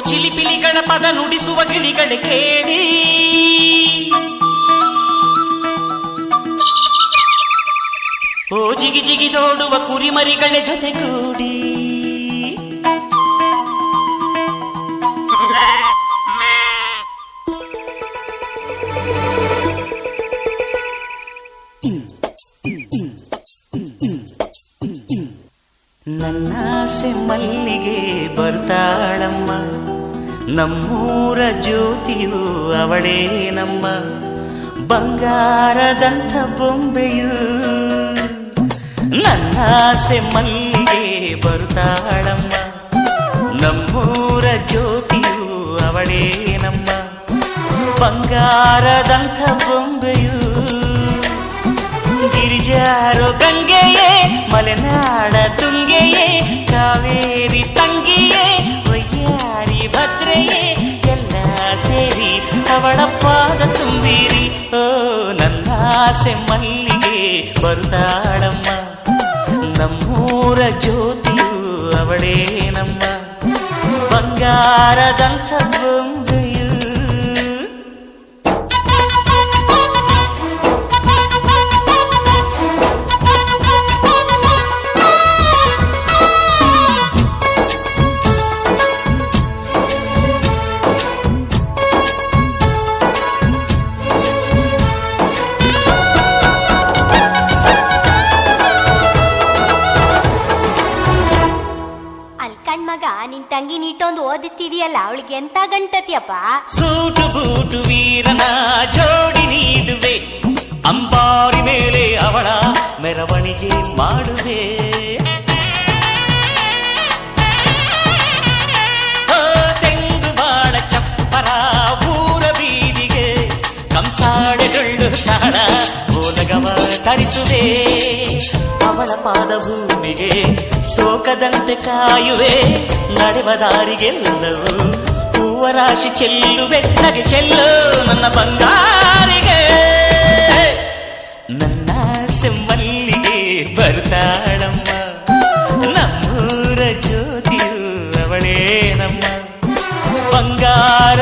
ಚಿಲಿಪಿಲಿಗಳ ಪದ ನುಡಿಸುವ ಗಿಳಿಗಳ ಕೇಳಿ. ಓ ಜಿಗಿ ಜಿಗಿ ನೋಡುವ ಕುರಿಮರಿಗಳ ಜೊತೆಗೂಡಿ. ನನ್ನ ಮಲ್ಲಿಗೆ ಬರ್ತಾಳಮ್ಮ. ನಮ್ಮೂರ ಜ್ಯೋತಿಯು ಅವಳೇ ನಮ್ಮ ಬಂಗಾರದಂಥ ಬೊಂಬೆಯು ನನ್ನಾಸೆ ಮಲ್ಲಿಗೆ ಬರ್ತಾಳಮ್ಮ ನಮ್ಮೂರ ಜ್ಯೋತಿಯು ಅವಳೇ ನಮ್ಮ ಬಂಗಾರದಂಥ ಬೊಂಬೆಯು ಗಿರಿಜಾರೋ ಗಂಗೆಯೇ ಮಲೆನಾಡ ತುಂಗೆಯೇ ಕಾವೇರಿ ತಂಗಿಯೇ ಸೇರಿ ಅವಳ ಪಾದ ತುಂಬಿರಿ ಓ ನನ್ನ ಆಸೆ ಮಲ್ಲಿಗೆ ಬರುತ್ತಾಳಮ್ಮ ನಮ್ಮೂರ ಜ್ಯೋತಿಯು ಅವಳೇ ನಮ್ಮ ಬಂಗಾರದಂಥ ನಿನ್ ತಂಗಿ ನೀಟೊಂದು ಓದಿಸ್ತಿದೀಯಲ್ಲ ಅವಳಿಗೆ ಎಂತ ಗಂಟತಿಯಪ್ಪ ಸೂಟು ಬೂಟು ವೀರನ ಜೋಡಿ ನೀಡುವೆ ಅಂಬಾರಿ ಮೇಲೆ ಅವಳ ಮೆರವಣಿಗೆ ಮಾಡುವೆ. ಓ, ತೆಂಗು ಬಾಳ ಚಪ್ಪರ ಊರ ಬೀದಿಗೆ ಕಂಸಾಳೆ ಡೊಳ್ಳು ತಾಣ ಓಲಗವ ತರಿಸುವೆ. ಅವಳ ಪಾದ ಭೂಮಿಗೆ ಸೋಕದಂತೆ ಕಾಯುವೆ ನಡೆವ ದಾರಿಗೆಲ್ಲವೂ ಹೂವ ರಾಶಿ ಚೆಲ್ಲುವೆ ನಗೆ ಚೆಲ್ಲು ನನ್ನ ಬಂಗಾರಿಗೆ ನನ್ನ ಸೆಮ್ಮಲ್ಲಿಗೆ ಬರ್ತಾಳಮ್ಮ ನಮ್ಮೂರ ಜ್ಯೋತಿಯು ಅವಳೇ ನಮ್ಮ ಬಂಗಾರ